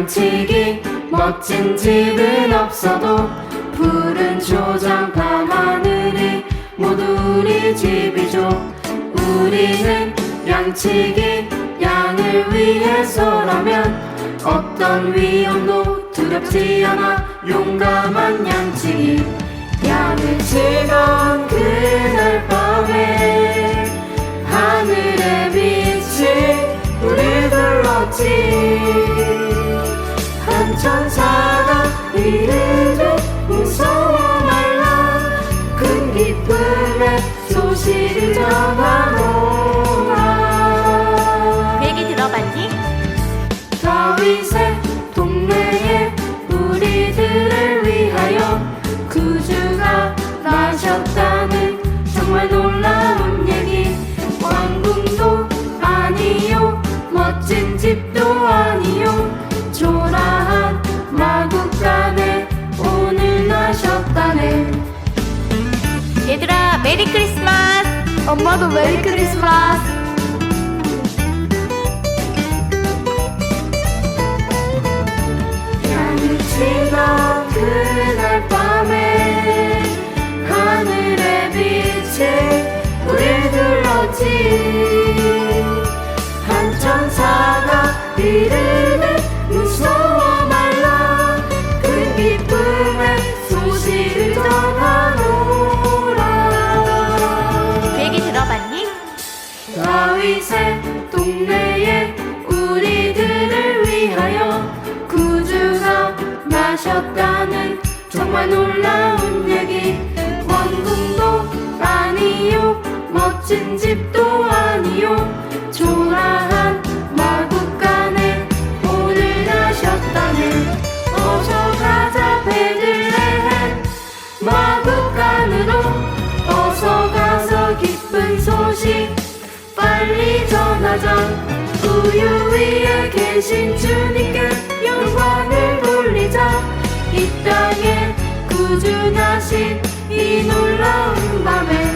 양치기. 멋진 집은 없어도 푸른 초장 밤하늘이 모두 우리 집이죠. 우리는 양치기 양을 위해 서라면 어떤 위험도 두렵지 않아 용감한 양치기. 양을 치던 그날 밤에 하늘의 빛이 우리 불렀지 한 천사가 이르되 무서워 말라. 큰 기쁨의 소식을 전하노라 얘들아 메리 크리스마스 엄마도 메리 크리스마스. 다윗의 동네에 우리들을 위하여 구주가 나셨다는 정말 놀라운 얘기. 왕궁도 아니요 멋진 집도 찾아. 우유 위에 계신 주님께 영광을 돌리자. 이 땅에 구준하신 이 놀라운 밤에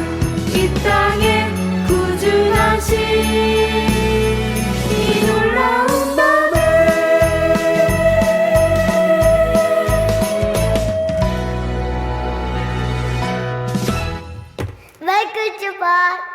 이 땅에 구준하신 이 놀라운 밤에. 말끝 주박